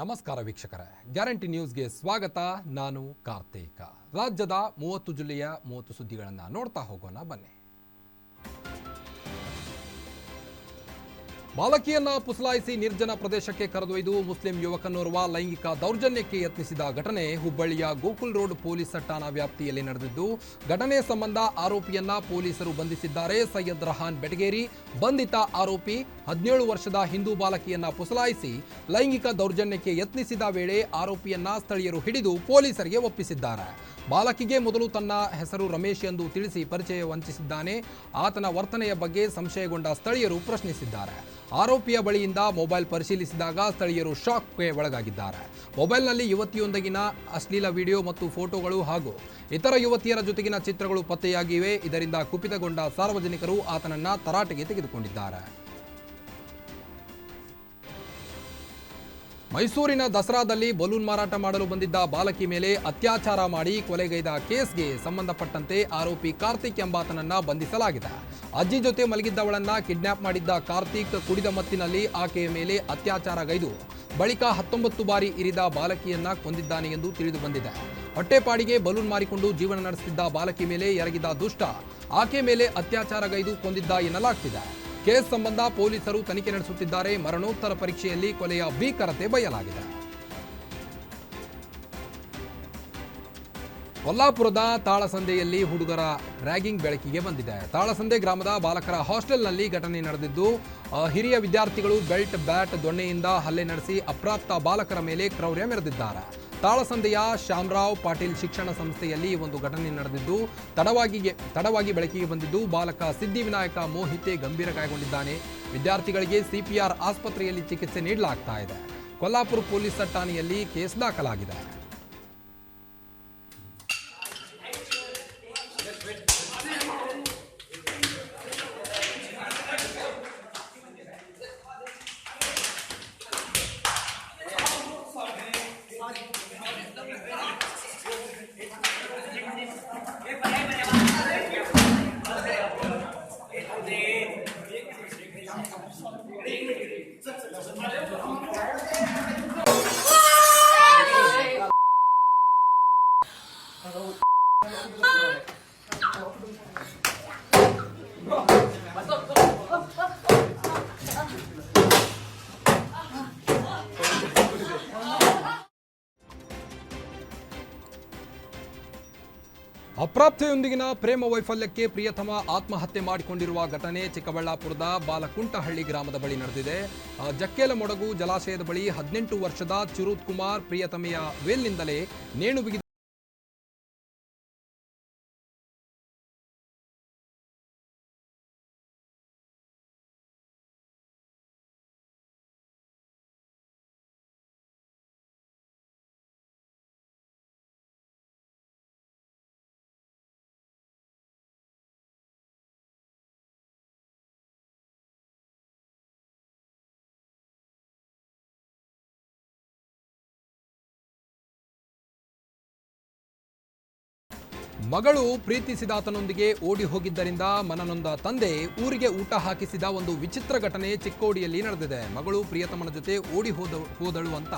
ನಮಸ್ಕಾರ ವೀಕ್ಷಕರೇ. ಗ್ಯಾರಂಟಿ ನ್ಯೂಸ್ಗೆ ಸ್ವಾಗತ. ನಾನು ಕಾರ್ತಿಕ. ರಾಜ್ಯದ ಮೂವತ್ತು ಜಿಲ್ಲೆಯ ಮೂವತ್ತು ಸುದ್ದಿಗಳನ್ನು ನೋಡ್ತಾ ಹೋಗೋಣ ಬನ್ನಿ. ಬಾಲಕಿಯನ್ನ ಪುಸಲಾಯಿಸಿ ನಿರ್ಜನ ಪ್ರದೇಶಕ್ಕೆ ಕರೆದೊಯ್ದು ಮುಸ್ಲಿಂ ಯುವಕನೋರ್ವ ಲೈಂಗಿಕ ದೌರ್ಜನ್ಯಕ್ಕೆ ಯತ್ನಿಸಿದ ಘಟನೆ ಹುಬ್ಬಳ್ಳಿಯ ಗೋಕುಲ್ ರೋಡ್ ಪೊಲೀಸ್ ಠಾಣಾ ವ್ಯಾಪ್ತಿಯಲ್ಲಿ ನಡೆದಿದ್ದು, ಘಟನೆ ಸಂಬಂಧ ಆರೋಪಿಯನ್ನ ಪೊಲೀಸರು ಬಂಧಿಸಿದ್ದಾರೆ. ಸೈಯದ್ ರಹಾನ್ ಬೆಟಗೇರಿ, ಬಂಧಿತ ಆರೋಪಿ, ಹದಿನೇಳು ವರ್ಷದ ಹಿಂದೂ ಬಾಲಕಿಯನ್ನ ಪುಸಲಾಯಿಸಿ ಲೈಂಗಿಕ ದೌರ್ಜನ್ಯಕ್ಕೆ ಯತ್ನಿಸಿದ ವೇಳೆ ಆರೋಪಿಯನ್ನ ಸ್ಥಳೀಯರು ಹಿಡಿದು ಪೊಲೀಸರಿಗೆ ಒಪ್ಪಿಸಿದ್ದಾರೆ. ಬಾಲಕಿಗೆ ಮೊದಲು ತನ್ನ ಹೆಸರು ರಮೇಶ್ ಎಂದು ತಿಳಿಸಿ ಪರಿಚಯ ವಂಚಿಸಿದ್ದಾನೆ. ಆತನ ವರ್ತನೆಯ ಬಗ್ಗೆ ಸಂಶಯಗೊಂಡ ಸ್ಥಳೀಯರು ಪ್ರಶ್ನಿಸಿದ್ದಾರೆ. ಆರೋಪಿಯ ಬಳಿಯಿಂದ ಮೊಬೈಲ್ ಪರಿಶೀಲಿಸಿದಾಗ ಸ್ಥಳೀಯರು ಶಾಕ್ಗೆ ಒಳಗಾಗಿದ್ದಾರೆ. ಮೊಬೈಲ್ನಲ್ಲಿ ಯುವತಿಯೊಂದಿಗಿನ ಅಶ್ಲೀಲ ವಿಡಿಯೋ ಮತ್ತು ಫೋಟೋಗಳು ಹಾಗೂ ಇತರ ಯುವತಿಯರ ಜೊತೆಗಿನ ಚಿತ್ರಗಳು ಪತ್ತೆಯಾಗಿವೆ. ಇದರಿಂದ ಕುಪಿತಗೊಂಡ ಸಾರ್ವಜನಿಕರು ಆತನನ್ನ ತರಾಟೆಗೆ ತೆಗೆದುಕೊಂಡಿದ್ದಾರೆ. ಮೈಸೂರಿನ ದಸರಾದಲ್ಲಿ ಬಲೂನ್ ಮಾರಾಟ ಮಾಡಲು ಬಂದಿದ್ದ ಬಾಲಕಿ ಮೇಲೆ ಅತ್ಯಾಚಾರ ಮಾಡಿ ಕೊಲೆಗೈದ ಕೇಸ್ಗೆ ಸಂಬಂಧಪಟ್ಟಂತೆ ಆರೋಪಿ ಕಾರ್ತಿಕ್ ಎಂಬಾತನನ್ನ ಬಂಧಿಸಲಾಗಿದೆ. ಅಜ್ಜಿ ಜೊತೆ ಮಲಗಿದ್ದವಳನ್ನ ಕಿಡ್ನಾಪ್ ಮಾಡಿದ್ದ ಕಾರ್ತಿಕ್ ಕುಡಿದ ಮತ್ತಿನಲ್ಲಿ ಆಕೆಯ ಮೇಲೆ ಅತ್ಯಾಚಾರಗೈದು. ಬಳಿಕ ಹತ್ತೊಂಬತ್ತು ಬಾರಿ ಇರಿದ ಬಾಲಕಿಯನ್ನ ಕೊಂದಿದ್ದಾನೆ ಎಂದು ತಿಳಿದು ಬಂದಿದೆ ಹೊಟ್ಟೆಪಾಡಿಗೆ ಬಲೂನ್ ಮಾರಿಕೊಂಡು ಜೀವನ ನಡೆಸುತ್ತಿದ್ದ ಬಾಲಕಿ ಮೇಲೆ ಎರಗಿದ ದುಷ್ಟ. ಆಕೆ ಮೇಲೆ ಅತ್ಯಾಚಾರಗೈದು ಕೊಂದಿದ್ದ ಎನ್ನಲಾಗ್ತಿದೆ. ಕೇಸ್ ಸಂಬಂಧ ಪೊಲೀಸರು ತನಿಖೆ ನಡೆಸುತ್ತಿದ್ದಾರೆ. ಮರಣೋತ್ತರ ಪರೀಕ್ಷೆಯಲ್ಲಿ ಕೊಲೆಯ ಭೀಕರತೆ ಬಯಲಾಗಿದೆ. ಕೊಲ್ಲಾಪುರದ ತಾಳಸಂದೆಯಲ್ಲಿ ಹುಡುಗರ ರ್ಯಾಗಿಂಗ್ ಬೆಳಕಿಗೆ ಬಂದಿದೆ. ತಾಳಸಂದೆ ಗ್ರಾಮದ ಬಾಲಕರ ಹಾಸ್ಟೆಲ್ನಲ್ಲಿ ಘಟನೆ ನಡೆದಿದ್ದು ಹಿರಿಯ ವಿದ್ಯಾರ್ಥಿಗಳು ಬೆಲ್ಟ್, ಬ್ಯಾಟ್, ದೊಣ್ಣೆಯಿಂದ ಹಲ್ಲೆ ನಡೆಸಿ ಅಪ್ರಾಪ್ತ ಬಾಲಕರ ಮೇಲೆ ಕ್ರೌರ್ಯ ಮೆರೆದಿದ್ದಾರೆ. ತಾಳಸಂದೆಯ ಶ್ಯಾಮರಾವ್ ಪಾಟೀಲ್ ಶಿಕ್ಷಣ ಸಂಸ್ಥೆಯಲ್ಲಿ ಒಂದು ಘಟನೆ ನಡೆದಿದ್ದು, ತಡವಾಗಿ ತಡವಾಗಿ ಬೆಳಕಿಗೆ ಬಂದಿದ್ದು, ಬಾಲಕ ಸಿದ್ಧಿವಿನಾಯಕ ಮೋಹಿತೆ ಗಂಭೀರ ಗಾಯಗೊಂಡಿದ್ದಾನೆ ವಿದ್ಯಾರ್ಥಿಗಳಿಗೆ ಸಿಪಿಆರ್ ಆಸ್ಪತ್ರೆಯಲ್ಲಿ ಚಿಕಿತ್ಸೆ ನೀಡಲಾಗ್ತಾ ಇದೆ. ಕೊಲ್ಲಾಪುರ ಪೊಲೀಸ್ ಠಾಣೆಯಲ್ಲಿ ಕೇಸ್ ದಾಖಲಾಗಿದೆ. ಅಪ್ರಾಪ್ತೆಯೊಂದಿಗಿನ ಪ್ರೇಮ ವೈಫಲ್ಯಕ್ಕೆ ಪ್ರಿಯತಮ ಆತ್ಮಹತ್ಯೆ ಮಾಡಿಕೊಂಡಿರುವ ಘಟನೆ ಚಿಕ್ಕಬಳ್ಳಾಪುರದ ಬಾಲಕುಂಟಹಳ್ಳಿ ಗ್ರಾಮದ ಬಳಿ ನಡೆದಿದೆ. ಜಕ್ಕೇಲ ಮೊಡಗು ಜಲಾಶಯದ ಬಳಿ ಹದಿನೆಂಟು ವರ್ಷದ ಚಿರುತ್ ಕುಮಾರ್ ಪ್ರಿಯತಮೆಯ ವೇಲ್ನಿಂದಲೇ ನೇಣು ಬಿಗಿದು ಮಗಳು ಪ್ರೀತಿಸಿದಾತನೊಂದಿಗೆ ಓಡಿ ಹೋಗಿದ್ದರಿಂದ ಮನನೊಂದ ತಂದೆ ಊರಿಗೆ ಊಟ ಹಾಕಿಸಿದ ಒಂದು ವಿಚಿತ್ರ ಘಟನೆ ಚಿಕ್ಕೋಡಿಯಲ್ಲಿ ನಡೆದಿದೆ. ಮಗಳು ಪ್ರಿಯತಮನ ಜೊತೆ ಓಡಿ ಹೋದ, ಹೋದಳು ಅಂತ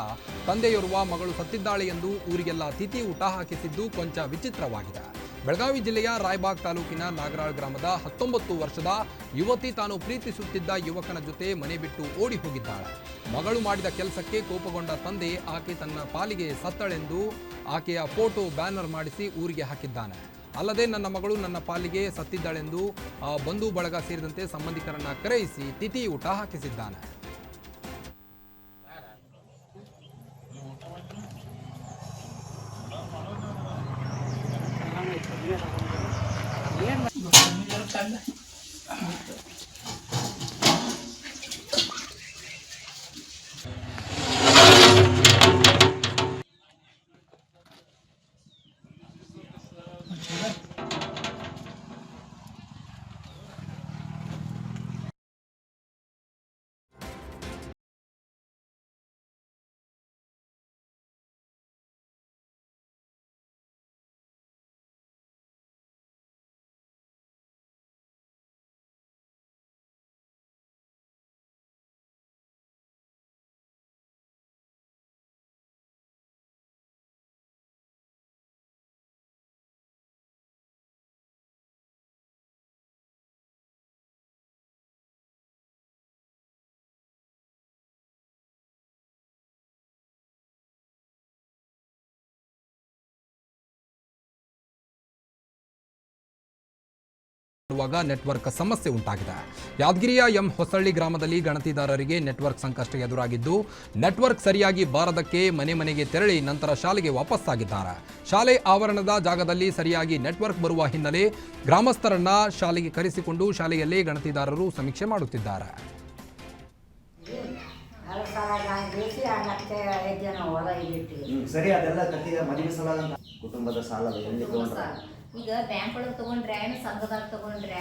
ತಂದೆಯೋರ್ವ ಮಗಳು ಸತ್ತಿದ್ದಾಳೆ ಎಂದು ಊರಿಗೆಲ್ಲ ತಿಥಿ ಊಟ ಹಾಕಿಸಿದ್ದು ಕೊಂಚ ವಿಚಿತ್ರವಾಗಿದೆ. ಬೆಳಗಾವಿ ಜಿಲ್ಲೆಯ ರಾಯಬಾಗ್ ತಾಲೂಕಿನ ನಾಗರಾಳ್ ಗ್ರಾಮದ ಹತ್ತೊಂಬತ್ತು ವರ್ಷದ ಯುವತಿ ತಾನು ಪ್ರೀತಿಸುತ್ತಿದ್ದ ಯುವಕನ ಜೊತೆ ಮನೆ ಬಿಟ್ಟು ಓಡಿ ಹೋಗಿದ್ದಾಳೆ. ಮಗಳು ಮಾಡಿದ ಕೆಲಸಕ್ಕೆ ಕೋಪಗೊಂಡ ತಂದೆ ಆಕೆ ತನ್ನ ಪಾಲಿಗೆ ಸತ್ತಳೆಂದು ಆಕೆಯ ಫೋಟೋ ಬ್ಯಾನರ್ ಮಾಡಿಸಿ ಊರಿಗೆ ಹಾಕಿದ್ದಾನೆ. ಅಲ್ಲದೆ ನನ್ನ ಮಗಳು ನನ್ನ ಪಾಲಿಗೆ ಸತ್ತಿದ್ದಾಳೆಂದು ಬಂಧು ಬಳಗ ಸೇರಿದಂತೆ ಸಂಬಂಧಿಕರನ್ನ ಕರೆಯಿಸಿ ತಿಥಿ ಊಟ ಹಾಕಿಸಿದ್ದಾನೆ. 真噶。ನೆಟ್ವರ್ಕ್ ಸಮಸ್ಯೆ ಉಂಟಾಗಿದೆ. ಯಾದಗಿರಿಯ ಎಂ ಹೊಸಳ್ಳಿ ಗ್ರಾಮದಲ್ಲಿ ಗಣತಿದಾರರಿಗೆ ನೆಟ್ವರ್ಕ್ ಸಂಕಷ್ಟ ಎದುರಾಗಿದ್ದು, ನೆಟ್ವರ್ಕ್ ಸರಿಯಾಗಿ ಬಾರದಕ್ಕೆ ಮನೆ ಮನೆಗೆ ತೆರಳಿ ನಂತರ ಶಾಲೆಗೆ ವಾಪಸ್ಸಾಗಿದ್ದಾರೆ. ಶಾಲೆ ಆವರಣದ ಜಾಗದಲ್ಲಿ ಸರಿಯಾಗಿ ನೆಟ್ವರ್ಕ್ ಬರುವ ಹಿನ್ನೆಲೆ ಗ್ರಾಮಸ್ಥರನ್ನ ಶಾಲೆಗೆ ಕರೆಸಿಕೊಂಡು ಶಾಲೆಯಲ್ಲೇ ಗಣತಿದಾರರು ಸಮೀಕ್ಷೆ ಮಾಡುತ್ತಿದ್ದಾರೆ. ಕುಟುಂಬದ ಸಾಲ ಈಗ ಬ್ಯಾಂಕ್ ಒಳಗೆ ತಗೊಂಡ್ರೆ ಸಂಘದಾಗ ತಗೊಂಡ್ರೆ.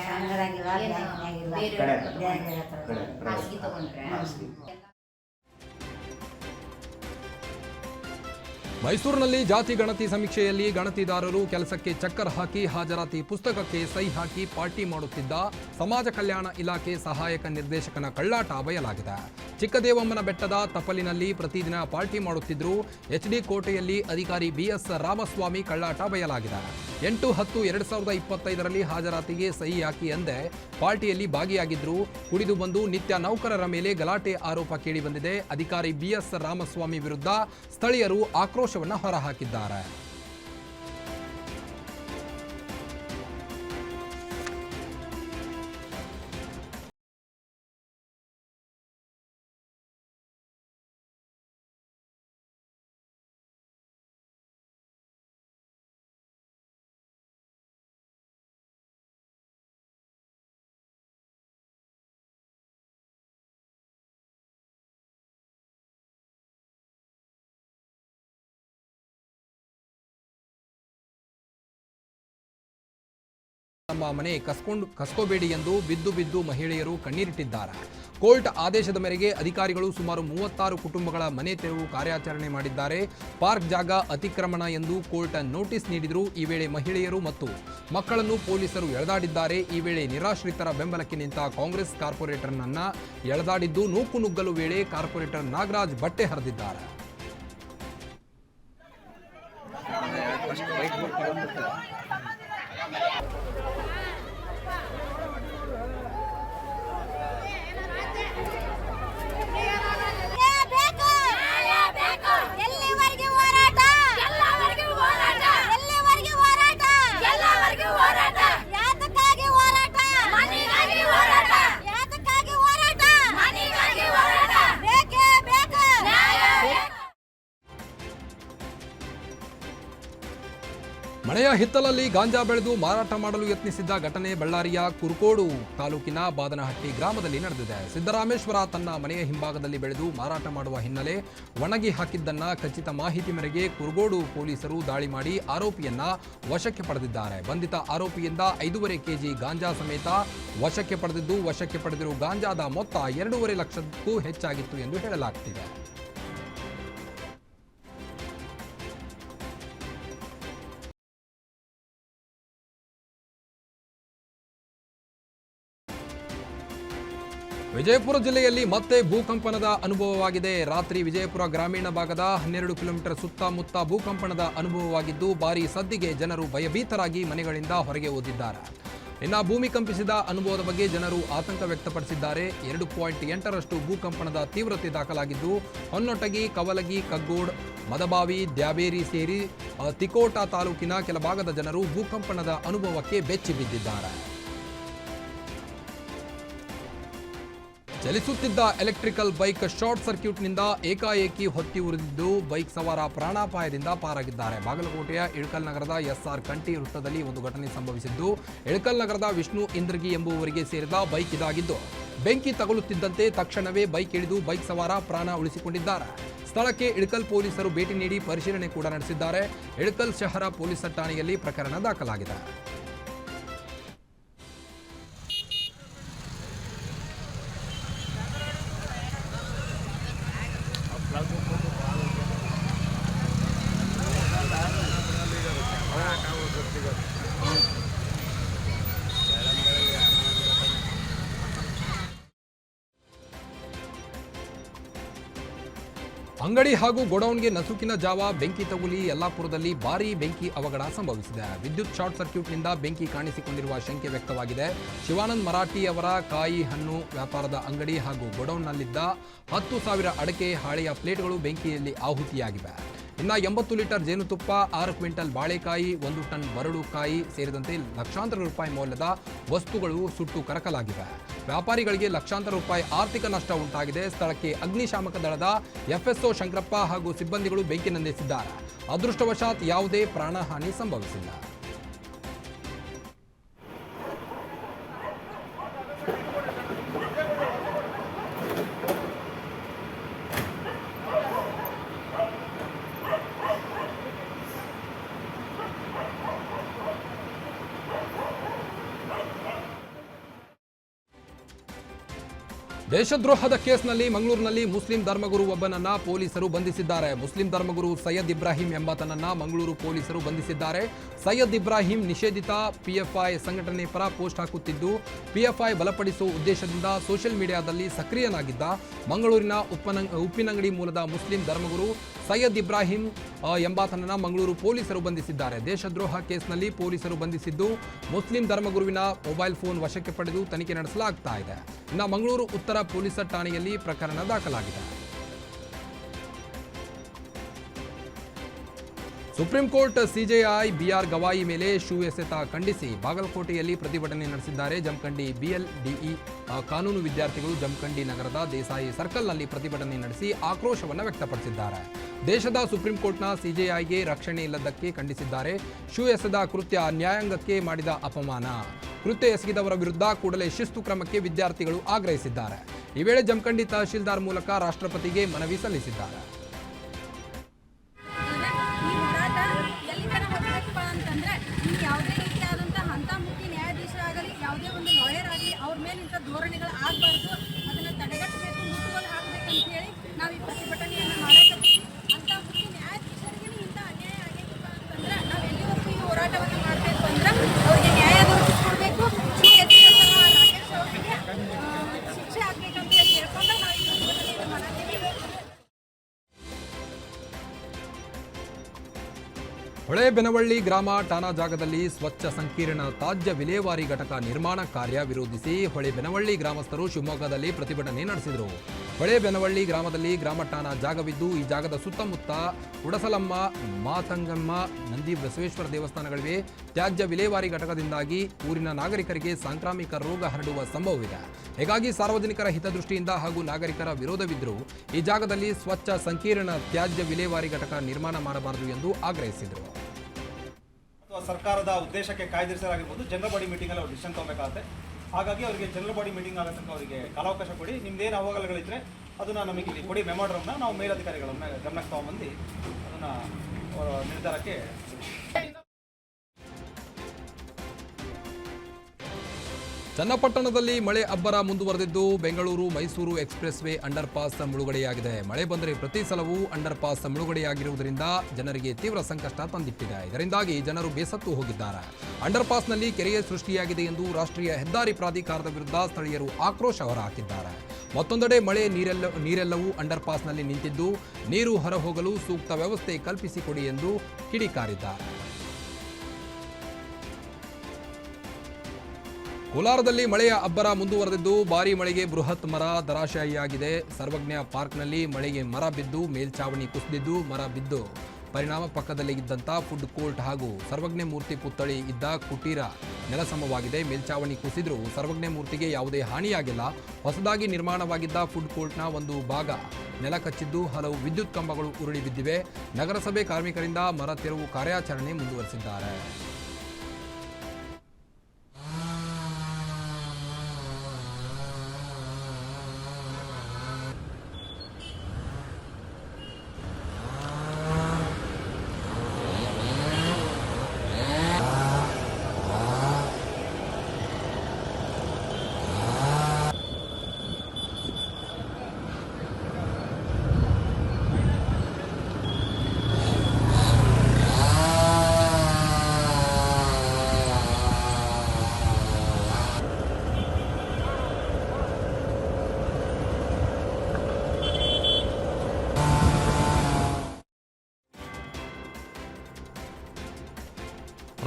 ಖಾಸಗಿ ತಗೊಂಡ್ರೆ. ಮೈಸೂರಿನಲ್ಲಿ ಜಾತಿ ಗಣತಿ ಸಮೀಕ್ಷೆಯಲ್ಲಿ ಗಣತಿದಾರರು ಕೆಲಸಕ್ಕೆ ಚಕ್ಕರ್ ಹಾಕಿ ಹಾಜರಾತಿ ಪುಸ್ತಕಕ್ಕೆ ಸಹಿ ಹಾಕಿ ಪಾರ್ಟಿ ಮಾಡುತ್ತಿದ್ದ ಸಮಾಜ ಕಲ್ಯಾಣ ಇಲಾಖೆ ಸಹಾಯಕ ನಿರ್ದೇಶಕನ ಕಳ್ಳಾಟ ಬಯಲಾಗಿದೆ ಚಿಕ್ಕದೇವಮ್ಮನ ಬೆಟ್ಟದ ತಪಲಿನಲ್ಲಿ ಪ್ರತಿದಿನ ಪಾರ್ಟಿ ಮಾಡುತ್ತಿದ್ದರು ಎಚ್ಡಿ ಕೋಟೆಯಲ್ಲಿ ಅಧಿಕಾರಿ ಬಿಎಸ್ ರಾಮಸ್ವಾಮಿ ಕಳ್ಳಾಟ ಬಯಲಾಗಿದೆ. ಎಂಟು ಹತ್ತು ಎರಡು ಸಾವಿರದ ಇಪ್ಪತ್ತೈದರಲ್ಲಿ ಹಾಜರಾತಿಗೆ ಸಹಿ ಹಾಕಿ ಎಂದೇ ಪಾರ್ಟಿಯಲ್ಲಿ ಭಾಗಿಯಾಗಿದ್ದರು ಕುಡಿದು ಬಂದು ನಿತ್ಯ ನೌಕರರ ಮೇಲೆ ಗಲಾಟೆ ಆರೋಪ ಕೇಳಿಬಂದಿದೆ ಅಧಿಕಾರಿ ಬಿಎಸ್ ರಾಮಸ್ವಾಮಿ ವಿರುದ್ಧ ಸ್ಥಳೀಯರು ಆಕ್ರೋಶವನ್ನು ಹೊರಹಾಕಿದ್ದಾರೆ. ನಮ್ಮ ಮನೆ ಕಸ್ಕೊಂಡು, ಕಸ್ಕೋಬೇಡಿ ಎಂದು ಬಿದ್ದು ಬಿದ್ದು ಮಹಿಳೆಯರು ಕಣ್ಣೀರಿಟ್ಟಿದ್ದಾರೆ. ಕೋರ್ಟ್ ಆದೇಶದ ಮೇರೆಗೆ ಅಧಿಕಾರಿಗಳು ಸುಮಾರು ಮೂವತ್ತಾರು ಕುಟುಂಬಗಳ ಮನೆ ತೆರವು ಕಾರ್ಯಾಚರಣೆ ಮಾಡಿದ್ದಾರೆ. ಪಾರ್ಕ್ ಜಾಗ ಅತಿಕ್ರಮಣ ಎಂದು ಕೋರ್ಟ್ ನೋಟಿಸ್ ನೀಡಿದರು. ಈ ವೇಳೆ ಮಹಿಳೆಯರು ಮತ್ತು ಮಕ್ಕಳನ್ನು ಪೊಲೀಸರು ಎಳೆದಾಡಿದ್ದಾರೆ. ಈ ವೇಳೆ ನಿರಾಶ್ರಿತರ ಬೆಂಬಲಕ್ಕೆ ನಿಂತ ಕಾಂಗ್ರೆಸ್ ಕಾರ್ಪೊರೇಟರ್ನನ್ನ ಎಳೆದಾಡಿದ್ದು ನೂಕು ನುಗ್ಗಲು ವೇಳೆ ಕಾರ್ಪೊರೇಟರ್ ನಾಗರಾಜ್ ಬಟ್ಟೆ ಹರಿದಿದ್ದಾರೆ. ಹಿತ್ತಲಲ್ಲಿ ಗಾಂಜಾ ಬೆಳೆದು ಮಾರಾಟ ಮಾಡಲು ಯತ್ನಿಸಿದ್ದ ಘಟನೆ ಬಳ್ಳಾರಿಯ ಕುರುಕೋಡು ತಾಲೂಕಿನ ಬಾದನಹಟ್ಟಿ ಗ್ರಾಮದಲ್ಲಿ ನಡೆದಿದೆ. ಸಿದ್ದರಾಮೇಶ್ವರ ತನ್ನ ಮನೆಯ ಹಿಂಭಾಗದಲ್ಲಿ ಬೆಳೆದು ಮಾರಾಟ ಮಾಡುವ ಹಿನ್ನೆಲೆ ಒಣಗಿ ಹಾಕಿದ್ದನ್ನ ಖಚಿತ ಮಾಹಿತಿ ಮೇರೆಗೆ ಕುರುಗೋಡು ಪೊಲೀಸರು ದಾಳಿ ಮಾಡಿ ಆರೋಪಿಯನ್ನ ವಶಕ್ಕೆ ಪಡೆದಿದ್ದಾರೆ. ಬಂಧಿತ ಆರೋಪಿಯಿಂದ ಐದೂವರೆ ಕೆಜಿ ಗಾಂಜಾ ಸಮೇತ ವಶಕ್ಕೆ ಪಡೆದಿದ್ದು, ವಶಕ್ಕೆ ಪಡೆದಿರುವ ಗಾಂಜಾದ ಮೊತ್ತ ಎರಡೂವರೆ ಲಕ್ಷಕ್ಕೂ ಹೆಚ್ಚಾಗಿತ್ತು ಎಂದು ಹೇಳಲಾಗ್ತಿದೆ. ವಿಜಯಪುರ ಜಿಲ್ಲೆಯಲ್ಲಿ ಮತ್ತೆ ಭೂಕಂಪನದ ಅನುಭವವಾಗಿದೆ. ರಾತ್ರಿ ವಿಜಯಪುರ ಗ್ರಾಮೀಣ ಭಾಗದ ಹನ್ನೆರಡು ಕಿಲೋಮೀಟರ್ ಸುತ್ತಮುತ್ತ ಭೂಕಂಪನದ ಅನುಭವವಾಗಿದ್ದು, ಭಾರೀ ಸದ್ದಿಗೆ ಜನರು ಭಯಭೀತರಾಗಿ ಮನೆಗಳಿಂದ ಹೊರಗೆ ಓದಿದ್ದಾರೆ ಇನ್ನು ಭೂಮಿ ಕಂಪಿಸಿದ ಅನುಭವದ ಬಗ್ಗೆ ಜನರು ಆತಂಕ ವ್ಯಕ್ತಪಡಿಸಿದ್ದಾರೆ. ಎರಡು ಪಾಯಿಂಟ್ ಎಂಟರಷ್ಟು ಭೂಕಂಪನದ ತೀವ್ರತೆ ದಾಖಲಾಗಿದ್ದು, ಹೊನ್ನೊಟಗಿ, ಕವಲಗಿ, ಕಗ್ಗೋಡ್, ಮದಬಾವಿ, ದ್ಯಾಬೇರಿ ಸೇರಿ ತಿಕೋಟಾ ತಾಲೂಕಿನ ಕೆಲ ಭಾಗದ ಜನರು ಭೂಕಂಪನದ ಅನುಭವಕ್ಕೆ ಬೆಚ್ಚಿ ಬಿದ್ದಿದ್ದಾರೆ. ಚಲಿಸುತ್ತಿದ್ದ ಎಲೆಕ್ಟ್ರಿಕಲ್ ಬೈಕ್ ಶಾರ್ಟ್ ಸರ್ಕ್ಯೂಟ್ನಿಂದ ಏಕಾಏಕಿ ಹೊತ್ತಿ ಉರಿದಿದ್ದು ಬೈಕ್ ಸವಾರ ಪ್ರಾಣಾಪಾಯದಿಂದ ಪಾರಾಗಿದ್ದಾರೆ. ಬಾಗಲಕೋಟೆಯ ಇಳಕಲ್ ನಗರದ ಎಸ್ಆರ್ ಕಂಟಿ ವೃತ್ತದಲ್ಲಿ ಒಂದು ಘಟನೆ ಸಂಭವಿಸಿದ್ದು, ಇಳಕಲ್ ನಗರದ ವಿಷ್ಣು ಇಂದ್ರಗಿ ಎಂಬುವರಿಗೆ ಸೇರಿದ ಬೈಕ್ ಇದಾಗಿದ್ದು, ಬೆಂಕಿ ತಗುಲುತ್ತಿದ್ದಂತೆ ತಕ್ಷಣವೇ ಬೈಕ್ ಇಳಿದು ಬೈಕ್ ಸವಾರ ಪ್ರಾಣ ಉಳಿಸಿಕೊಂಡಿದ್ದಾರೆ. ಸ್ಥಳಕ್ಕೆ ಇಳಕಲ್ ಪೊಲೀಸರು ಭೇಟಿ ನೀಡಿ ಪರಿಶೀಲನೆ ಕೂಡ ನಡೆಸಿದ್ದಾರೆ. ಇಳಕಲ್ ಶಹರ ಪೊಲೀಸ್ ಠಾಣೆಯಲ್ಲಿ ಪ್ರಕರಣ ದಾಖಲಾಗಿದೆ. ಅಂಗಡಿ ಹಾಗೂ ಗೋಡೌನ್ಗೆ ನಸುಕಿನ ಜಾವ, ಬೆಂಕಿ ತಗುಲಿ ಯಲ್ಲಾಪುರದಲ್ಲಿ ಭಾರೀ ಬೆಂಕಿ ಅವಘಡ ಸಂಭವಿಸಿದೆ. ವಿದ್ಯುತ್ ಶಾರ್ಟ್ ಸರ್ಕ್ಯೂಟ್ನಿಂದ ಬೆಂಕಿ ಕಾಣಿಸಿಕೊಂಡಿರುವ ಶಂಕೆ ವ್ಯಕ್ತವಾಗಿದೆ. ಶಿವಾನಂದ್ ಮರಾಠಿ ಅವರ ಕಾಯಿ ಹಣ್ಣು ವ್ಯಾಪಾರದ ಅಂಗಡಿ ಹಾಗೂ ಗೋಡೌನ್ನಲ್ಲಿದ್ದ ಹತ್ತು ಸಾವಿರ ಅಡಕೆ ಹಾಳೆಯ ಪ್ಲೇಟ್ಗಳು ಬೆಂಕಿಯಲ್ಲಿ ಆಹುತಿಯಾಗಿವೆ. ಇನ್ನು ಎಂಬತ್ತು ಲೀಟರ್ ಜೇನುತುಪ್ಪ, ಆರು ಕ್ವಿಂಟಲ್ ಬಾಳೆಕಾಯಿ, ಒಂದು ಟನ್ ಬರಡುಕಾಯಿ ಸೇರಿದಂತೆ ಲಕ್ಷಾಂತರ ರೂಪಾಯಿ ಮೌಲ್ಯದ ವಸ್ತುಗಳು ಸುಟ್ಟು ಕರಕಲಾಗಿವೆ. ವ್ಯಾಪಾರಿಗಳಿಗೆ ಲಕ್ಷಾಂತರ ರೂಪಾಯಿ ಆರ್ಥಿಕ ನಷ್ಟ ಉಂಟಾಗಿದೆ. ಸ್ಥಳಕ್ಕೆ ಅಗ್ನಿಶಾಮಕ ದಳದ ಎಫ್ಎಸ್ಒ ಶಂಕರಪ್ಪ ಹಾಗೂ ಸಿಬ್ಬಂದಿಗಳು ಬೆಂಕಿ ನಂದಿಸಿದ್ದಾರೆ. ಅದೃಷ್ಟವಶಾತ್ ಯಾವುದೇ ಪ್ರಾಣಹಾನಿ ಸಂಭವಿಸಿಲ್ಲ. ದೇಶದ್ರೋಹದ ಕೇಸ್ನಲ್ಲಿ ಮಂಗಳೂರಿನಲ್ಲಿ ಮುಸ್ಲಿಂ ಧರ್ಮಗುರು ಒಬ್ಬನನ್ನ ಪೊಲೀಸರು ಬಂಧಿಸಿದ್ದಾರೆ. ಮುಸ್ಲಿಂ ಧರ್ಮಗುರು ಸೈಯದ್ ಇಬ್ರಾಹಿಂ ಎಂಬಾತನನ್ನ ಮಂಗಳೂರು ಪೊಲೀಸರು ಬಂಧಿಸಿದ್ದಾರೆ. ಸೈಯದ್ ಇಬ್ರಾಹಿಂ ನಿಷೇಧಿತ ಪಿಎಫ್ಐ ಸಂಘಟನೆ ಪರ ಪೋಸ್ಟ್ ಹಾಕುತ್ತಿದ್ದು ಪಿಎಫ್ಐ ಬಲಪಡಿಸುವ ಉದ್ದೇಶದಿಂದ ಸೋಷಿಯಲ್ ಮೀಡಿಯಾದಲ್ಲಿ ಸಕ್ರಿಯನಾಗಿದ್ದ ಮಂಗಳೂರಿನ ಉಪ್ಪನ ಉಪ್ಪಿನಂಗಡಿ ಮೂಲದ ಮುಸ್ಲಿಂ ಧರ್ಮಗುರು ಸೈಯದ್ ಇಬ್ರಾಹಿಂ ಎಂಬಾತನನ್ನ ಮಂಗಳೂರು ಪೊಲೀಸರು ಬಂಧಿಸಿದ್ದಾರೆ. ದೇಶದ್ರೋಹ ಕೇಸ್ನಲ್ಲಿ ಪೊಲೀಸರು ಬಂಧಿಸಿದ್ದು, ಮುಸ್ಲಿಂ ಧರ್ಮಗುರುವಿನ ಮೊಬೈಲ್ ಫೋನ್ ವಶಕ್ಕೆ ಪಡೆದು ತನಿಖೆ ನಡೆಸಲಾಗ್ತಾ ಇದೆ. ಇನ್ನು ಮಂಗಳೂರು ಉತ್ತರ ಪೊಲೀಸರ ಠಾಣೆಯಲ್ಲಿ ಪ್ರಕರಣ ದಾಖಲಾಗಿದೆ. Supreme court CJI B R Gavai ಮೇಲೆ ಶೂ ಎಸೆತ ಖಂಡಿಸಿ. ಬಾಗಲಕೋಟೆಯಲ್ಲಿ ಪ್ರತಿಭಟನೆ ನಡೆಸಿದ್ದಾರೆ. ಜಮಖಂಡಿ ಬಿಎಲ್ಡಿಇ ಕಾನೂನು ವಿದ್ಯಾರ್ಥಿಗಳು ಜಮಖಂಡಿ ನಗರದ ದೇಸಾಯಿ ಸರ್ಕಲ್ನಲ್ಲಿ ಪ್ರತಿಭಟನೆ ನಡೆಸಿ ಆಕ್ರೋಶವನ್ನು ವ್ಯಕ್ತಪಡಿಸಿದ್ದಾರೆ. ದೇಶದ ಸುಪ್ರೀಂ ಕೋರ್ಟ್ನ ಸಿಜೆಐಗೆ ರಕ್ಷಣೆ ಇಲ್ಲದಕ್ಕೆ ಖಂಡಿಸಿದ್ದಾರೆ. ಶೂ ಎಸೆದ ಕೃತ್ಯ ನ್ಯಾಯಾಂಗಕ್ಕೆ ಮಾಡಿದ ಅಪಮಾನ. ಕೃತ್ಯ ಎಸಗಿದವರ ವಿರುದ್ಧ ಕೂಡಲೇ ಶಿಸ್ತು ಕ್ರಮಕ್ಕೆ ವಿದ್ಯಾರ್ಥಿಗಳು ಆಗ್ರಹಿಸಿದ್ದಾರೆ. ಈ ವೇಳೆ ಜಮಖಂಡಿ ತಹಶೀಲ್ದಾರ್ ಮೂಲಕ ರಾಷ್ಟ್ರಪತಿಗೆ ಮನವಿ ಸಲ್ಲಿಸಿದ್ದಾರೆ. ಬೆನವಳ್ಳಿ ಗ್ರಾಮ ಠಾಣಾ ಜಾಗದಲ್ಲಿ ಸ್ವಚ್ಛ ಸಂಕೀರ್ಣ ತ್ಯಾಜ್ಯ ವಿಲೇವಾರಿ ಘಟಕ ನಿರ್ಮಾಣ ಕಾರ್ಯ ವಿರೋಧಿಸಿ ಹೊಳೆ ಬೆನವಳ್ಳಿ ಗ್ರಾಮಸ್ಥರು ಶಿವಮೊಗ್ಗದಲ್ಲಿ ಪ್ರತಿಭಟನೆ ನಡೆಸಿದರು. ಹೊಳೆ ಬೆನವಳ್ಳಿ ಗ್ರಾಮದಲ್ಲಿ ಗ್ರಾಮ ಠಾಣಾ ಜಾಗವಿದ್ದು, ಈ ಜಾಗದ ಸುತ್ತಮುತ್ತ ಉಡಸಲಮ್ಮ, ಮಾತಂಗಮ್ಮ ನಂದಿ ಬಸವೇಶ್ವರ ದೇವಸ್ಥಾನಗಳಿವೆ. ತ್ಯಾಜ್ಯ ವಿಲೇವಾರಿ ಘಟಕದಿಂದಾಗಿ ಊರಿನ ನಾಗರಿಕರಿಗೆ ಸಾಂಕ್ರಾಮಿಕ ರೋಗ ಹರಡುವ ಸಂಭವವಿದೆ. ಹೀಗಾಗಿ ಸಾರ್ವಜನಿಕರ ಹಿತದೃಷ್ಟಿಯಿಂದ ಹಾಗೂ ನಾಗರಿಕರ ವಿರೋಧವಿದ್ದರೂ ಈ ಜಾಗದಲ್ಲಿ ಸ್ವಚ್ಛ ಸಂಕೀರ್ಣ ತ್ಯಾಜ್ಯ ವಿಲೇವಾರಿ ಘಟಕ ನಿರ್ಮಾಣ ಮಾಡಬಾರದು ಎಂದು ಆಗ್ರಹಿಸಿದರು. ಸರ್ಕಾರದ ಉದ್ದೇಶಕ್ಕೆ ಕಾಯ್ದಿರಿಸಲಾಗಿರ್ಬೋದು, ಜನರಲ್ ಬಾಡಿ ಮೀಟಿಂಗಲ್ಲಿ ಅವ್ರು ಡಿಸಿಷನ್ ತಗೋಬೇಕಾಗುತ್ತೆ. ಹಾಗಾಗಿ ಅವರಿಗೆ ಜನರಲ್ ಬಾಡಿ ಮೀಟಿಂಗ್ ಆಗೋ ತನಕ ಅವರಿಗೆ ಕಾಲಾವಕಾಶ ಕೊಡಿ. ನಿಮ್ದೇನು ಅಹವಾಲುಗಳಿದ್ರೆ ಅದನ್ನು ನಮಗೆ ಇಲ್ಲಿ ಕೊಡಿ. ಮೆಮೋಡ್ರಮ್ನ ನಾವು ಮೇಲಧಿಕಾರಿಗಳನ್ನ ಗಮನಕ್ಕೆ ತಗೊಂಬಂದು ಅದನ್ನು ನಿರ್ಧಾರಕ್ಕೆ ಚನ್ನಪಟ್ಟಣದಲ್ಲಿ ಮಳೆ ಅಬ್ಬರ ಮುಂದುವರೆದಿದ್ದು Bengaluru Mysuru expressway underpass ಮುಳುಗಡೆಯಾಗಿದೆ. ಮಳೆ ಬಂದರೆ ಪ್ರತಿ ಸಲವೂ ಅಂಡರ್ ಪಾಸ್ ಮುಳುಗಡೆಯಾಗಿರುವುದರಿಂದ ಜನರಿಗೆ ತೀವ್ರ ಸಂಕಷ್ಟ ತಂದಿಟ್ಟಿದೆ. ಇದರಿಂದಾಗಿ ಜನರು ಬೇಸತ್ತು ಹೋಗಿದ್ದಾರೆ. ಅಂಡರ್ ಪಾಸ್ನಲ್ಲಿ ಕೆರೆಯೇ ಸೃಷ್ಟಿಯಾಗಿದೆ ಎಂದು ರಾಷ್ಟ್ರೀಯ ಹೆದ್ದಾರಿ ಪ್ರಾಧಿಕಾರದ ವಿರುದ್ಧ ಸ್ಥಳೀಯರು ಆಕ್ರೋಶ ಹೊರಹಾಕಿದ್ದಾರೆ. ಮತ್ತೊಂದೆಡೆ ಮಳೆ ನೀರೆಲ್ಲ, ನೀರೆಲ್ಲವೂ ಅಂಡರ್ ಪಾಸ್ನಲ್ಲಿ ನಿಂತಿದ್ದು, ನೀರು ಹೊರಹೋಗಲು ಸೂಕ್ತ ವ್ಯವಸ್ಥೆ ಕಲ್ಪಿಸಿಕೊಡಿ ಎಂದು ಕಿಡಿಕಾರಿದ್ದಾರೆ. ಕೋಲಾರದಲ್ಲಿ ಮಳೆಯ ಅಬ್ಬರ ಮುಂದುವರೆದಿದ್ದು, ಭಾರೀ ಮಳೆಗೆ ಬೃಹತ್ ಮರ ದರಾಶಾಯಿಯಾಗಿದೆ ಸರ್ವಜ್ಞ ಪಾರ್ಕ್ನಲ್ಲಿ ಮಳೆಗೆ ಮರ ಬಿದ್ದು ಮೇಲ್ಛಾವಣಿ ಕುಸಿದಿದ್ದು, ಮರ ಬಿದ್ದು. ಪರಿಣಾಮ ಪಕ್ಕದಲ್ಲಿ ಇದ್ದಂಥ ಫುಡ್ ಕೋರ್ಟ್ ಹಾಗೂ ಸರ್ವಜ್ಞ ಮೂರ್ತಿ ಪುತ್ಥಳಿ ಇದ್ದ ಕುಟೀರ ನೆಲಸಮವಾಗಿದೆ. ಮೇಲ್ಛಾವಣಿ ಕುಸಿದ್ರೂ ಸರ್ವಜ್ಞ ಮೂರ್ತಿಗೆ ಯಾವುದೇ ಹಾನಿಯಾಗಿಲ್ಲ. ಹೊಸದಾಗಿ ನಿರ್ಮಾಣವಾಗಿದ್ದ ಫುಡ್ ಕೋರ್ಟ್ನ ಒಂದು ಭಾಗ ನೆಲ ಕಚ್ಚಿದ್ದು, ಹಲವು ವಿದ್ಯುತ್ ಕಂಬಗಳು ಉರುಳಿ ಬಿದ್ದಿವೆ. ನಗರಸಭೆ ಕಾರ್ಮಿಕರಿಂದ ಮರ ತೆರವು ಕಾರ್ಯಾಚರಣೆ ಮುಂದುವರೆಸಿದ್ದಾರೆ.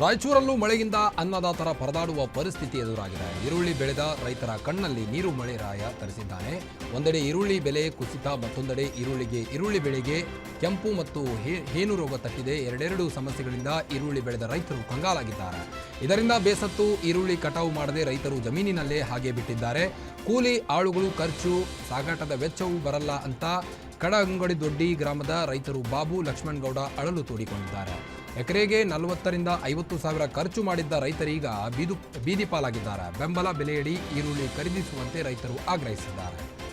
ರಾಯಚೂರಲ್ಲೂ ಮಳೆಯಿಂದ ಅನ್ನದಾತರ ಪರದಾಡುವ ಪರಿಸ್ಥಿತಿ ಎದುರಾಗಿದೆ. ಈರುಳ್ಳಿ ಬೆಳೆದ ರೈತರ ಕಣ್ಣಲ್ಲಿ ನೀರು ಮಳೆ ರಾಯ ತರಿಸಿದ್ದಾನೆ. ಒಂದೆಡೆ ಈರುಳ್ಳಿ ಬೆಲೆ ಕುಸಿತ, ಮತ್ತೊಂದೆಡೆ ಈರುಳ್ಳಿಗೆ ಈರುಳ್ಳಿ ಬೆಳೆಗೆ ಕೆಂಪು ಮತ್ತು ಹೇನು ರೋಗ ತಟ್ಟಿದೆ. ಎರಡೆರಡು ಸಮಸ್ಯೆಗಳಿಂದ ಈರುಳ್ಳಿ ಬೆಳೆದ ರೈತರು ಕಂಗಾಲಾಗಿದ್ದಾರೆ. ಇದರಿಂದ ಬೇಸತ್ತು, ಈರುಳ್ಳಿ ಕಟಾವು ಮಾಡದೆ ರೈತರು ಜಮೀನಿನಲ್ಲೇ ಹಾಗೆ ಬಿಟ್ಟಿದ್ದಾರೆ. ಕೂಲಿ, ಆಳುಗಳು ಖರ್ಚು, ಸಾಗಾಟದ ವೆಚ್ಚವೂ ಬರಲ್ಲ ಅಂತ ಕಡಂಗಡಿ ದೊಡ್ಡಿ ಗ್ರಾಮದ ರೈತರು ಬಾಬು ಲಕ್ಷ್ಮಣಗೌಡ ಅಳಲು ತೋಡಿಕೊಂಡಿದ್ದಾರೆ. ಎಕರೆಗೆ ನಲವತ್ತರಿಂದ ಐವತ್ತು ಸಾವಿರ ಖರ್ಚು ಮಾಡಿದ್ದ ರೈತರೀಗ ಬೀದು ಬೀದಿ ಪಾಲಾಗಿದ್ದಾರೆ. ಬೆಂಬಲ ಬೆಲೆಯಡಿ ಈರುಳ್ಳಿ ಖರೀದಿಸುವಂತೆ ರೈತರು ಆಗ್ರಹಿಸಿದ್ದಾರೆ.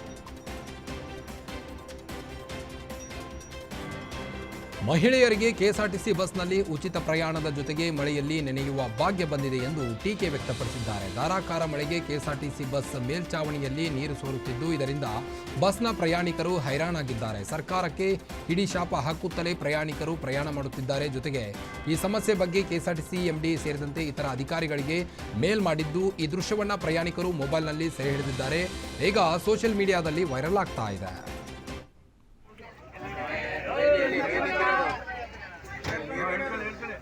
ಮಹಿಳೆಯರಿಗೆ ಕೆಎಸ್ಆರ್ಟಿಸಿ ಬಸ್ನಲ್ಲಿ ಉಚಿತ ಪ್ರಯಾಣದ ಜೊತೆಗೆ ಮಳೆಯಲ್ಲಿ ನೆನೆಯುವ ಭಾಗ್ಯ ಬಂದಿದೆ ಎಂದು ಟೀಕೆ ವ್ಯಕ್ತಪಡಿಸಿದ್ದಾರೆ. ಧಾರಾಕಾರ ಮಳೆಗೆ ಕೆಎಸ್ಆರ್ಟಿಸಿ ಬಸ್ ಮೇಲ್ಚಾವಣಿಯಲ್ಲಿ ನೀರು ಸೋರುತ್ತಿದ್ದು, ಇದರಿಂದ ಬಸ್ನ ಪ್ರಯಾಣಿಕರು ಹೈರಾಣಾಗಿದ್ದಾರೆ. ಸರ್ಕಾರಕ್ಕೆ ಇಡಿ ಶಾಪ ಹಾಕುತ್ತಲೇ ಪ್ರಯಾಣಿಕರು ಪ್ರಯಾಣ ಮಾಡುತ್ತಿದ್ದಾರೆ. ಜೊತೆಗೆ ಈ ಸಮಸ್ಯೆ ಬಗ್ಗೆ ಕೆಎಸ್ಆರ್ಟಿಸಿ ಎಂಡಿ ಸೇರಿದಂತೆ ಇತರ ಅಧಿಕಾರಿಗಳಿಗೆ ಮೇಲ್ ಮಾಡಿದ್ದು, ಈ ದೃಶ್ಯವನ್ನ ಪ್ರಯಾಣಿಕರು ಮೊಬೈಲ್ನಲ್ಲಿ ಸೆರೆ ಹಿಡಿದಿದ್ದಾರೆ. ಈಗ ಸೋಷಿಯಲ್ ಮೀಡಿಯಾದಲ್ಲಿ ವೈರಲ್ ಆಗ್ತಾ ಇದೆ.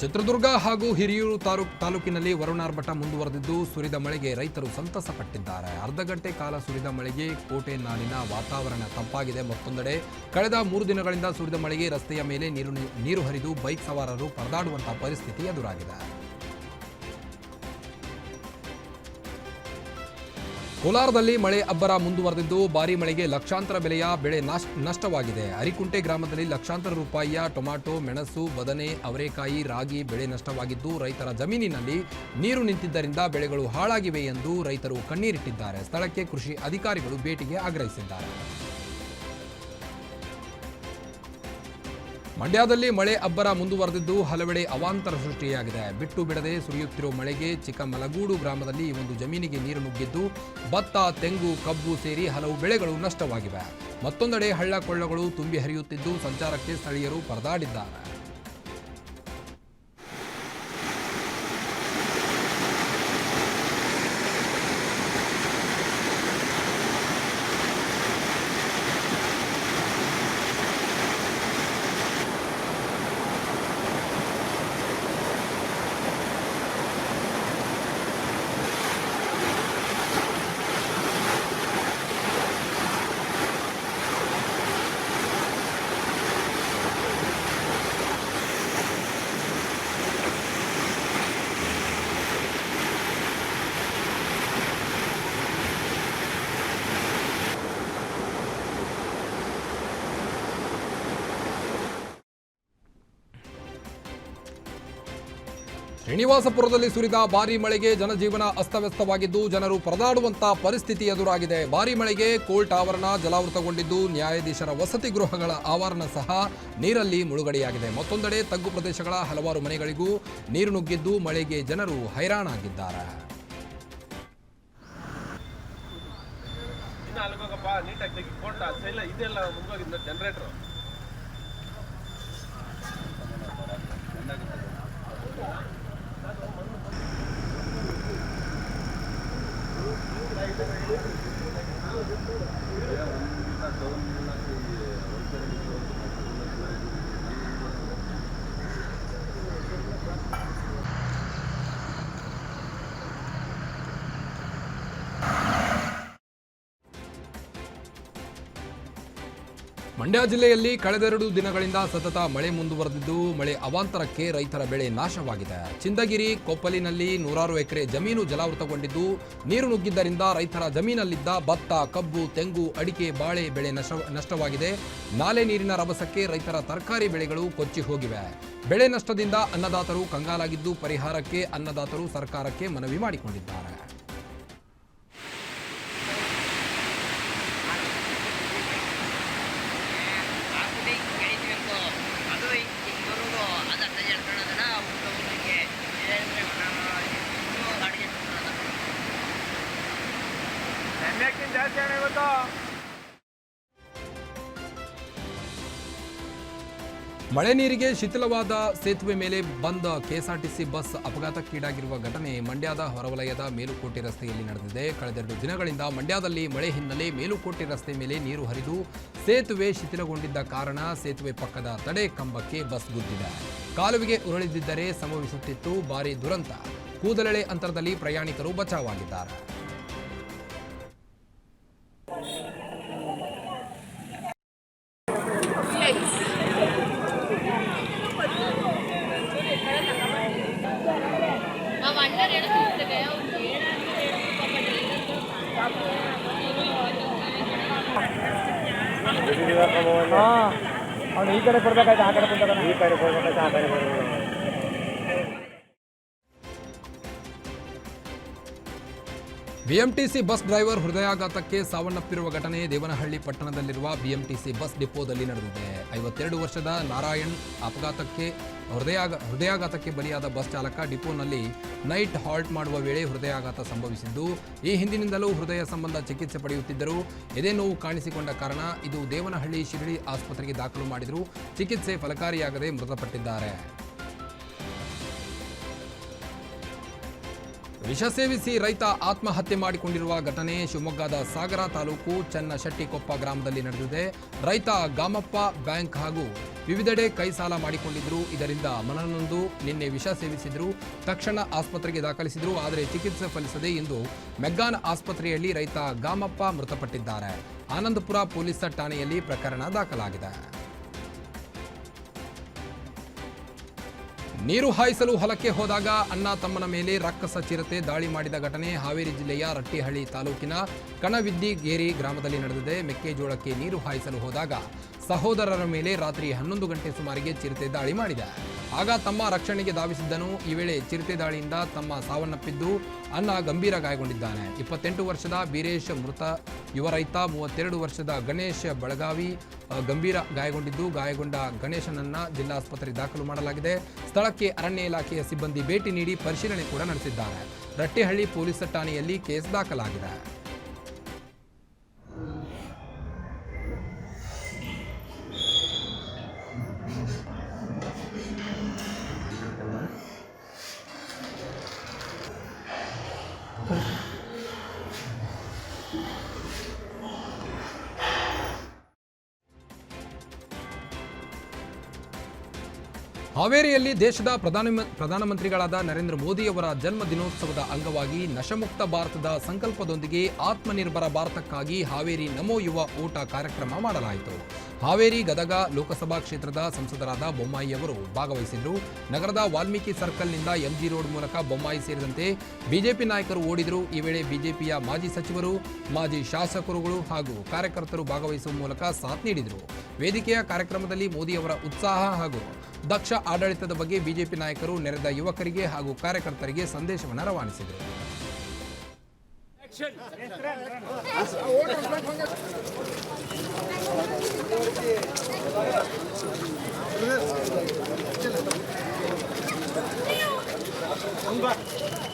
ಚಿತ್ರದುರ್ಗ ಹಾಗೂ ಹಿರಿಯೂರು ತಾಲೂಕ್ ತಾಲೂಕಿನಲ್ಲಿ ವರುಣಾರ್ಭಟ ಮುಂದುವರೆದಿದ್ದು ಸುರಿದ ಮಳೆಗೆ ರೈತರು ಸಂತಸ ಪಟ್ಟಿದ್ದಾರೆ ಅರ್ಧ ಗಂಟೆ ಕಾಲ ಸುರಿದ ಮಳೆಗೆ ಕೋಟೆ ನಾಡಿನ ವಾತಾವರಣ ತಂಪಾಗಿದೆ. ಮತ್ತೊಂದೆಡೆ ಕಳೆದ ಮೂರು ದಿನಗಳಿಂದ ಸುರಿದ ಮಳೆಗೆ ರಸ್ತೆಯ ಮೇಲೆ ನೀರು ನೀರು ಹರಿದು ಬೈಕ್ ಸವಾರರು ಪರದಾಡುವಂತಹ ಪರಿಸ್ಥಿತಿ ಎದುರಾಗಿದೆ. ಕೋಲಾರದಲ್ಲಿ ಮಳೆ ಅಬ್ಬರ ಮುಂದುವರೆದಿದ್ದು, ಭಾರಿ ಮಳೆಗೆ ಲಕ್ಷಾಂತರ ಬೆಲೆಯ ಬೆಳೆ ನಷ್ಟವಾಗಿದೆ. ಅರಿಕುಂಟೆ ಗ್ರಾಮದಲ್ಲಿ ಲಕ್ಷಾಂತರ ರೂಪಾಯಿಯ ಟೊಮ್ಯಾಟೊ ಮೆಣಸು, ಬದನೆ, ಅವರೆಕಾಯಿ, ರಾಗಿ ಬೆಳೆ ನಷ್ಟವಾಗಿದ್ದು, ರೈತರ ಜಮೀನಿನಲ್ಲಿ ನೀರು ನಿಂತಿದ್ದರಿಂದ ಬೆಳೆಗಳು ಹಾಳಾಗಿವೆ ಎಂದು ರೈತರು ಕಣ್ಣೀರಿಟ್ಟಿದ್ದಾರೆ. ಸ್ಥಳಕ್ಕೆ ಕೃಷಿ ಅಧಿಕಾರಿಗಳು ಭೇಟಿಗೆ ಆಗ್ರಹಿಸಿದ್ದಾರೆ. ಮಂಡ್ಯದಲ್ಲಿ ಮಳೆ ಅಬ್ಬರ ಮುಂದುವರೆದಿದ್ದು ಹಲವೆಡೆ ಅವಾಂತರ ಸೃಷ್ಟಿಯಾಗಿದೆ. ಬಿಟ್ಟು ಬಿಡದೆ ಸುರಿಯುತ್ತಿರುವ ಮಳೆಗೆ ಚಿಕ್ಕಮಲಗೂಡು ಗ್ರಾಮದಲ್ಲಿ ಒಂದು ಜಮೀನಿಗೆ ನೀರು ನುಗ್ಗಿದ್ದು, ಭತ್ತ, ತೆಂಗು, ಕಬ್ಬು ಸೇರಿ ಹಲವು ಬೆಳೆಗಳು ನಷ್ಟವಾಗಿವೆ. ಮತ್ತೊಂದೆಡೆ ಹಳ್ಳ ಕೊಳ್ಳಗಳು ತುಂಬಿ ಹರಿಯುತ್ತಿದ್ದು, ಸಂಚಾರಕ್ಕೆ ಸ್ಥಳೀಯರು ಪರದಾಡಿದ್ದಾರೆ. ಶ್ರೀನಿವಾಸಪುರದಲ್ಲಿ ಸುರಿದ ಭಾರಿ ಮಳೆಗೆ ಜನಜೀವನ ಅಸ್ತವ್ಯಸ್ತವಾಗಿದ್ದು ಜನರು ಪರದಾಡುವಂತಹ ಪರಿಸ್ಥಿತಿ ಎದುರಾಗಿದೆ. ಭಾರಿ ಮಳೆಗೆ ಕೋರ್ಟ್ ಆವರಣ ಜಲಾವೃತಗೊಂಡಿದ್ದು ನ್ಯಾಯಾಧೀಶರ ವಸತಿ ಗೃಹಗಳ ಆವರಣ ಸಹ ನೀರಲ್ಲಿ ಮುಳುಗಡೆಯಾಗಿದೆ. ಮತ್ತೊಂದೆಡೆ ತಗ್ಗು ಪ್ರದೇಶಗಳ ಹಲವಾರು ಮನೆಗಳಿಗೂ ನೀರು ನುಗ್ಗಿದ್ದು ಮಳೆಗೆ ಜನರು ಹೈರಾಣಾಗಿದ್ದಾರೆ. ಇನ್ನು ಮಂಡ್ಯ ಜಿಲ್ಲೆಯಲ್ಲಿ ಕಳೆದೆರಡು ದಿನಗಳಿಂದ ಸತತ ಮಳೆ ಮುಂದುವರೆದಿದ್ದು, ಮಳೆ ಅವಾಂತರಕ್ಕೆ ರೈತರ ಬೆಳೆ ನಾಶವಾಗಿದೆ. ಚಿಂದಗಿರಿ, ಕೊಪ್ಪಲಿನಲ್ಲಿ ನೂರಾರು ಎಕರೆ ಜಮೀನು ಜಲಾವೃತಗೊಂಡಿದ್ದು, ನೀರು ನುಗ್ಗಿದ್ದರಿಂದ ರೈತರ ಜಮೀನಲ್ಲಿದ್ದ ಭತ್ತ, ಕಬ್ಬು, ತೆಂಗು, ಅಡಿಕೆ, ಬಾಳೆ ಬೆಳೆ ನಷ್ಟ, ನಷ್ಟವಾಗಿದೆ. ನಾಲೆ ನೀರಿನ ರಭಸಕ್ಕೆ ರೈತರ ತರಕಾರಿ ಬೆಳೆಗಳು ಕೊಚ್ಚಿ ಹೋಗಿವೆ. ಬೆಳೆ ನಷ್ಟದಿಂದ ಅನ್ನದಾತರು ಕಂಗಾಲಾಗಿದ್ದು, ಪರಿಹಾರಕ್ಕೆ ಅನ್ನದಾತರು ಸರ್ಕಾರಕ್ಕೆ ಮನವಿ ಮಾಡಿಕೊಂಡಿದ್ದಾರೆ. ಮಳೆ ನೀರಿಗೆ ಶಿಥಿಲವಾದ ಸೇತುವೆ ಮೇಲೆ ಬಂದ ಕೆಎಸ್ಆರ್ಟಿಸಿ ಬಸ್ ಅಪಘಾತಕ್ಕೀಡಾಗಿರುವ ಘಟನೆ ಮಂಡ್ಯದ ಹೊರವಲಯದ ಮೇಲುಕೋಟೆ ರಸ್ತೆಯಲ್ಲಿ ನಡೆದಿದೆ. ಕಳೆದೆರಡು ದಿನಗಳಿಂದ ಮಂಡ್ಯದಲ್ಲಿ ಮಳೆ ಹಿನ್ನೆಲೆ ಮೇಲುಕೋಟೆ ರಸ್ತೆ ಮೇಲೆ ನೀರು ಹರಿದು ಸೇತುವೆ ಶಿಥಿಲಗೊಂಡಿದ್ದ ಕಾರಣ ಸೇತುವೆ ಪಕ್ಕದ ತಡೆ ಕಂಬಕ್ಕೆ ಬಸ್ ಗುದ್ದಿದೆ. ಕಾಲುವೆಗೆ ಉರುಳಿದಿದ್ದರೆ ಸಂಭವಿಸುತ್ತಿತ್ತು ಭಾರೀ ದುರಂತ. ಕೂದಲೆಳೆ ಅಂತರದಲ್ಲಿ ಪ್ರಯಾಣಿಕರು ಬಚಾವಾಗಿದ್ದಾರೆ ಬಿಎಂಟಿಸಿ ಬಸ್ ಡ್ರೈವರ್ ಹೃದಯಾಘಾತಕ್ಕೆ ಸಾವನ್ನಪ್ಪಿರುವ ಘಟನೆ ದೇವನಹಳ್ಳಿ ಪಟ್ಟಣದಲ್ಲಿರುವ ಬಿಎಂಟಿಸಿ ಬಸ್ ಡಿಪೋದಲ್ಲಿ ನಡೆದಿದೆ. ಐವತ್ತೆರಡು ವರ್ಷದ ನಾರಾಯಣ್ ಅಪಘಾತಕ್ಕೆ ಹೃದಯಾಘ, ಹೃದಯಾಘಾತಕ್ಕೆ ಬಲಿಯಾದ ಬಸ್ ಚಾಲಕ ಡಿಪೋನಲ್ಲಿ ನೈಟ್ ಹಾಲ್ಟ್ ಮಾಡುವ ವೇಳೆ ಹೃದಯಾಘಾತ ಸಂಭವಿಸಿದ್ದು, ಈ ಹಿಂದಿನಿಂದಲೂ ಹೃದಯ ಸಂಬಂಧ ಚಿಕಿತ್ಸೆ ಪಡೆಯುತ್ತಿದ್ದರು, ಎದೆ ನೋವು ಕಾಣಿಸಿಕೊಂಡ ಕಾರಣ ಇದು ದೇವನಹಳ್ಳಿ ಶಿರಡಿ ಆಸ್ಪತ್ರೆಗೆ ದಾಖಲು ಮಾಡಿದರೂ ಚಿಕಿತ್ಸೆ ಫಲಕಾರಿಯಾಗದೆ ಮೃತಪಟ್ಟಿದ್ದಾರೆ. ವಿಷ ಸೇವಿಸಿ ರೈತ ಆತ್ಮಹತ್ಯೆ ಮಾಡಿಕೊಂಡಿರುವ ಘಟನೆ ಶಿವಮೊಗ್ಗದ ಸಾಗರ ತಾಲೂಕು ಚನ್ನಶೆಟ್ಟಿಕೊಪ್ಪ ಗ್ರಾಮದಲ್ಲಿ ನಡೆದಿದೆ. ರೈತ ಗಾಮಪ್ಪ ಬ್ಯಾಂಕ್ ಹಾಗೂ ವಿವಿಧೆಡೆ ಕೈ ಸಾಲ ಮಾಡಿಕೊಂಡಿದ್ರು. ಇದರಿಂದ ಮನನೊಂದು, ನಿನ್ನೆ ವಿಷ ಸೇವಿಸಿದ್ರು, ತಕ್ಷಣ ಆಸ್ಪತ್ರೆಗೆ ದಾಖಲಿಸಿದ್ರು. ಆದರೆ ಚಿಕಿತ್ಸೆ ಫಲಿಸದೆ ಇಂದು ಮೆಗ್ಗಾನ್ ಆಸ್ಪತ್ರೆಯಲ್ಲಿ ರೈತ ಗಾಮಪ್ಪ ಮೃತಪಟ್ಟಿದ್ದಾರೆ. ಆನಂದಪುರ ಪೊಲೀಸ್ ಠಾಣೆಯಲ್ಲಿ ಪ್ರಕರಣ ದಾಖಲಾಗಿದೆ. ನೀರು ಹಾಯಿಸಲು ಹೊಲಕ್ಕೆ ಹೋದಾಗ ಅಣ್ಣ ತಮ್ಮನ ಮೇಲೆ ರಕ್ಕಸ ಚಿರತೆ ದಾಳಿ ಮಾಡಿದ ಘಟನೆ ಹಾವೇರಿ ಜಿಲ್ಲೆಯ ರಟ್ಟಿಹಳ್ಳಿ ತಾಲೂಕಿನ ಕಣವಿದ್ದಿಗೇರಿ ಗ್ರಾಮದಲ್ಲಿ ನಡೆದಿದೆ. ಮೆಕ್ಕೆಜೋಳಕ್ಕೆ ನೀರು ಹಾಯಿಸಲು ಹೋದಾಗ ಸಹೋದರರ ಮೇಲೆ ರಾತ್ರಿ ಹನ್ನೊಂದು ಗಂಟೆ ಸುಮಾರಿಗೆ ಚಿರತೆ ದಾಳಿ ಮಾಡಿದ. ಆಗ ತಮ್ಮ ರಕ್ಷಣೆಗೆ ಧಾವಿಸಿದ್ದನು. ಈ ವೇಳೆ ಚಿರತೆ ದಾಳಿಯಿಂದ ತಮ್ಮ ಸಾವನ್ನಪ್ಪಿದ್ದು ಅನ್ನ ಗಂಭೀರ ಗಾಯಗೊಂಡಿದ್ದಾನೆ ಇಪ್ಪತ್ತೆಂಟು ವರ್ಷದ ಬೀರೇಶ್ ಮೃತ ಯುವ ರೈತ, ಮೂವತ್ತೆರಡು ವರ್ಷದ ಗಣೇಶ್ ಬೆಳಗಾವಿ ಗಂಭೀರ ಗಾಯಗೊಂಡಿದ್ದು. ಗಾಯಗೊಂಡ ಗಣೇಶನನ್ನ ಜಿಲ್ಲಾಸ್ಪತ್ರೆ ದಾಖಲು ಮಾಡಲಾಗಿದೆ. ಸ್ಥಳಕ್ಕೆ ಅರಣ್ಯ ಇಲಾಖೆಯ ಸಿಬ್ಬಂದಿ ಭೇಟಿ ನೀಡಿ ಪರಿಶೀಲನೆ ಕೂಡ ನಡೆಸಿದ್ದಾರೆ. ರಟ್ಟಿಹಳ್ಳಿ ಪೊಲೀಸ್ ಠಾಣೆಯಲ್ಲಿ ಕೇಸ್ ದಾಖಲಾಗಿದೆ. ಹಾವೇರಿಯಲ್ಲಿ ದೇಶದ ಪ್ರಧಾನ ಪ್ರಧಾನಮಂತ್ರಿಗಳಾದ ನರೇಂದ್ರ ಮೋದಿಯವರ ಜನ್ಮ ದಿನೋತ್ಸವದ ಅಂಗವಾಗಿ ನಶಮುಕ್ತ ಭಾರತದ ಸಂಕಲ್ಪದೊಂದಿಗೆ ಆತ್ಮನಿರ್ಭರ ಭಾರತಕ್ಕಾಗಿ ಹಾವೇರಿ ನಮೋ ಯುವ ಓಟ ಕಾರ್ಯಕ್ರಮ ಮಾಡಲಾಯಿತು. ಹಾವೇರಿ ಗದಗ ಲೋಕಸಭಾ ಕ್ಷೇತ್ರದ ಸಂಸದರಾದ ಬೊಮ್ಮಾಯಿ ಅವರು ಭಾಗವಹಿಸಿದ್ರು. ನಗರದ ವಾಲ್ಮೀಕಿ ಸರ್ಕಲ್ನಿಂದ ಎಂಜಿ ರೋಡ್ ಮೂಲಕ ಬೊಮ್ಮಾಯಿ ಸೇರಿದಂತೆ ಬಿಜೆಪಿ ನಾಯಕರು ಓಡಿದರು. ಈ ವೇಳೆ ಬಿಜೆಪಿಯ ಮಾಜಿ ಸಚಿವರು, ಮಾಜಿ ಶಾಸಕರುಗಳು ಹಾಗೂ ಕಾರ್ಯಕರ್ತರು ಭಾಗವಹಿಸುವ ಮೂಲಕ ಸಾಥ್ ನೀಡಿದರು. ವೇದಿಕೆಯ ಕಾರ್ಯಕ್ರಮದಲ್ಲಿ ಮೋದಿ ಅವರ ಉತ್ಸಾಹ ಹಾಗೂ ದಕ್ಷ ಆಡಳಿತದ ಬಗ್ಗೆ ಬಿಜೆಪಿ ನಾಯಕರು ನೆರೆದ ಯುವಕರಿಗೆ ಹಾಗೂ ಕಾರ್ಯಕರ್ತರಿಗೆ ಸಂದೇಶವನ್ನು ರವಾನಿಸಿದರು. 액션. 공간.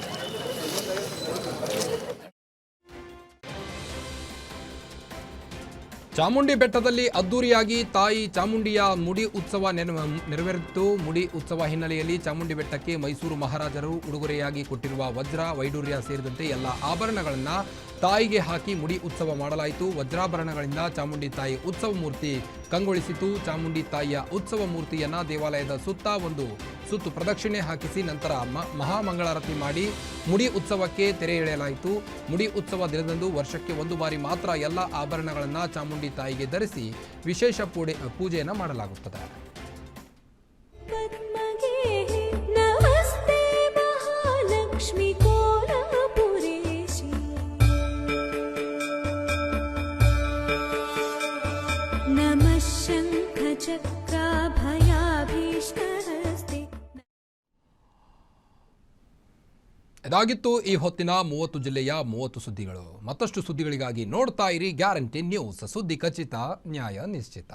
ಚಾಮುಂಡಿ ಬೆಟ್ಟದಲ್ಲಿ ಅದ್ದೂರಿಯಾಗಿ ತಾಯಿ ಚಾಮುಂಡಿಯ ಮುಡಿ ಉತ್ಸವ ನೆರವ- ನೆರವೇರಿತು. ಮುಡಿ ಉತ್ಸವ ಹಿನ್ನೆಲೆಯಲ್ಲಿ ಚಾಮುಂಡಿ ಬೆಟ್ಟಕ್ಕೆ ಮೈಸೂರು ಮಹಾರಾಜರು ಉಡುಗೊರೆಯಾಗಿ ಕೊಟ್ಟಿರುವ ವಜ್ರ, ವೈಡೂರ್ಯ ಸೇರಿದಂತೆ ಎಲ್ಲ ಆಭರಣಗಳನ್ನು ತಾಯಿಗೆ ಹಾಕಿ ಮುಡಿ ಉತ್ಸವ ಮಾಡಲಾಯಿತು. ವಜ್ರಾಭರಣಗಳಿಂದ ಚಾಮುಂಡಿ ತಾಯಿ ಉತ್ಸವ ಮೂರ್ತಿ ಕಂಗೊಳಿಸಿತು. ಚಾಮುಂಡಿ ತಾಯಿಯ ಉತ್ಸವ ಮೂರ್ತಿಯನ್ನು ದೇವಾಲಯದ ಸುತ್ತ ಒಂದು ಸುತ್ತು ಪ್ರದಕ್ಷಿಣೆ ಹಾಕಿಸಿ ನಂತರ ಮಹಾಮಂಗಳಾರತಿ ಮಾಡಿ ಮುಡಿ ಉತ್ಸವಕ್ಕೆ ತೆರೆ ಎಳೆಯಲಾಯಿತು. ಮುಡಿ ಉತ್ಸವ ದಿನದಂದು ವರ್ಷಕ್ಕೆ ಒಂದು ಬಾರಿ ಮಾತ್ರ ಎಲ್ಲ ಆಭರಣಗಳನ್ನು ಚಾಮುಂಡಿ ತಾಯಿಗೆ ಧರಿಸಿ ವಿಶೇಷ ಪೂಡೆ ಪೂಜೆಯನ್ನು ಮಾಡಲಾಗುತ್ತದೆ. ನಮಸ್ತೆ ಮಹಾಲಕ್ಷ್ಮಿ ಇದಾಗಿತ್ತು ಈ ಹೊತ್ತಿನ ಮೂವತ್ತು ಜಿಲ್ಲೆಯ ಮೂವತ್ತು ಸುದ್ದಿಗಳು. ಮತ್ತಷ್ಟು ಸುದ್ದಿಗಳಿಗಾಗಿ ನೋಡ್ತಾ ಇರಿ ಗ್ಯಾರಂಟಿ ನ್ಯೂಸ್. ಸುದ್ದಿ ಖಚಿತ, ನ್ಯಾಯ ನಿಶ್ಚಿತ.